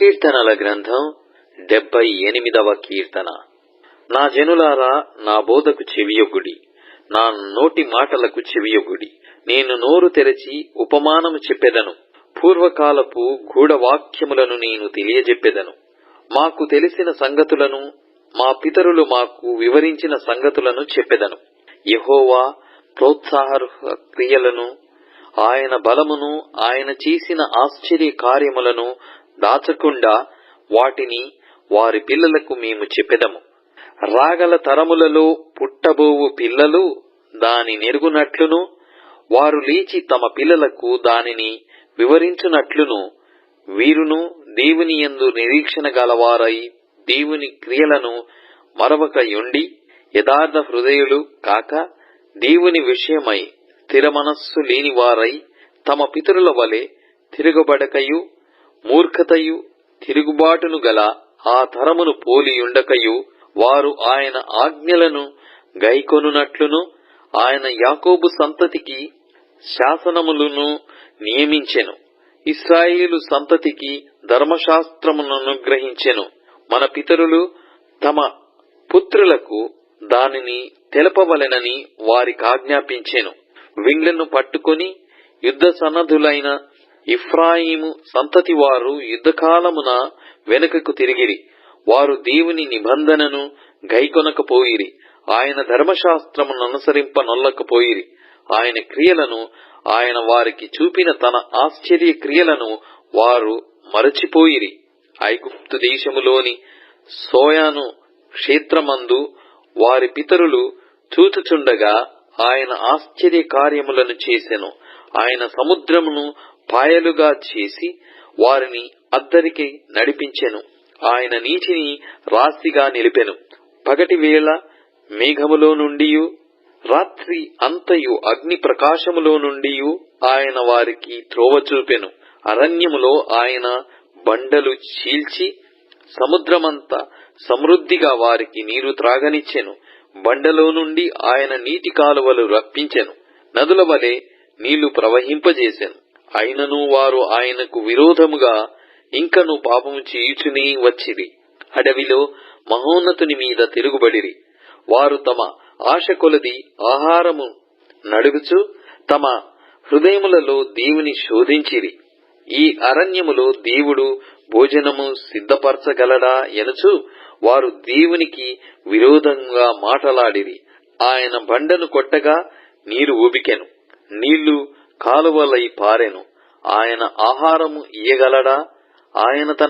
కీర్తనల గ్రంథం డెబ్బై ఎనిమిదవ కీర్తన. నా జనులారా నా బోధకు చెవియొగ్గుడి. నా నోటి మాటలకు చెవియొగ్గుడి. నేను నోరు తెరచి ఉపమానము చెప్పెదను. పూర్వకాలపు గూఢవాక్యములను నేను తెలియజెప్పెదను. మాకు తెలిసిన సంగతులను మా పితరులు మాకు వివరించిన సంగతులను చెప్పెదను. యహోవా ప్రోత్సాహ క్రియలను ఆయన బలమును ఆయన చేసిన ఆశ్చర్య కార్యములను దాచకుండా వాటిని వారి పిల్లలకు మేము చెప్పెదము. రాగల తరములలో పుట్టబోవు పిల్లలు దాని నెరుగునట్లును వారు లేచి తమ పిల్లలకు దానిని వివరించునట్లును వీరును దేవుని యందు నిరీక్షణ గలవారై దేవుని క్రియలను మరవక యుండి యథార్థ హృదయులు కాక దేవుని విషయమై స్థిర మనస్సు లేనివారై తమ పితరుల వలె తిరగబడకయు మూర్ఖతయు తిరుగుబాటును గల ఆ తరమును పోలియుండకయు వారు ఆయన ఆజ్ఞలను గైకొనున్నట్లును ఆయన యాకోబు సంతతికి శాసనములను నియమించెను. ఇస్రాయేలు సంతతికి ధర్మశాస్త్రమును అనుగ్రహించెను మన పితరులు తమ పుత్రులకు దానిని తెలపవలెనని వారికి ఆజ్ఞాపించెను. వింగ్లను పట్టుకొని యుద్ధ సన్నద్ధులైన ఇఫ్రాయిము సంతతి వారు యుద్ధకాలమున వెనుకకు తిరిగిరి. వారు దేవుని నిబంధనను గైకొనకపోయిరి. ఆయన ధర్మశాస్త్రమును అనుసరింప నొల్లకపోయిరి. ఆయన క్రియలను ఆయన వారికి చూపిన తన ఆశ్చర్య క్రియలను వారు మరచిపోయిరి. ఐగుప్తు దేశములోని సోయాను క్షేత్రమందు వారి పితరులు చూచుచుండగా ఆయన ఆశ్చర్య కార్యములను చేసెను. ఆయన సముద్రమును పాయలుగా చేసి వారిని అద్దరికి నడిపించెను. ఆయన నీటిని రాశిగా నిలిపెను. పగటి వేళ మేఘములో నుండియు రాత్రి అంతయు అగ్ని ప్రకాశములో నుండియు ఆయన వారికి త్రోవ చూపెను. అరణ్యములో ఆయన బండలు చీల్చి సముద్రమంతా సమృద్ధిగా వారికి నీరు త్రాగనిచ్చెను. బండలో నుండి ఆయన నీటి కాలువలు రప్పించెను. నదుల వలె నీళ్ళు ప్రవహింపజేశాను అయినను వారు ఆయనకు విరోధముగా ఇంకను పాపము చేయుచుని వచ్చిరి. అడవిలో మహోన్నతుని మీద తిరుగుబడిరి. వారు తమ ఆశ కొలది ఆహారము నడుగుచు తమ హృదయములలో దేవుని శోధించిరి. ఈ అరణ్యములో దేవుడు భోజనము సిద్ధపరచగలడా ఎనుచు వారు దేవునికి విరోధంగా మాటలాడిరి. ఆయన బండను కొట్టగా నీరు ఊబికెను. నీళ్ళు కాలువలై పారెను. ఆయన ఆహారము ఇయ్యగలడా? ఆయన తన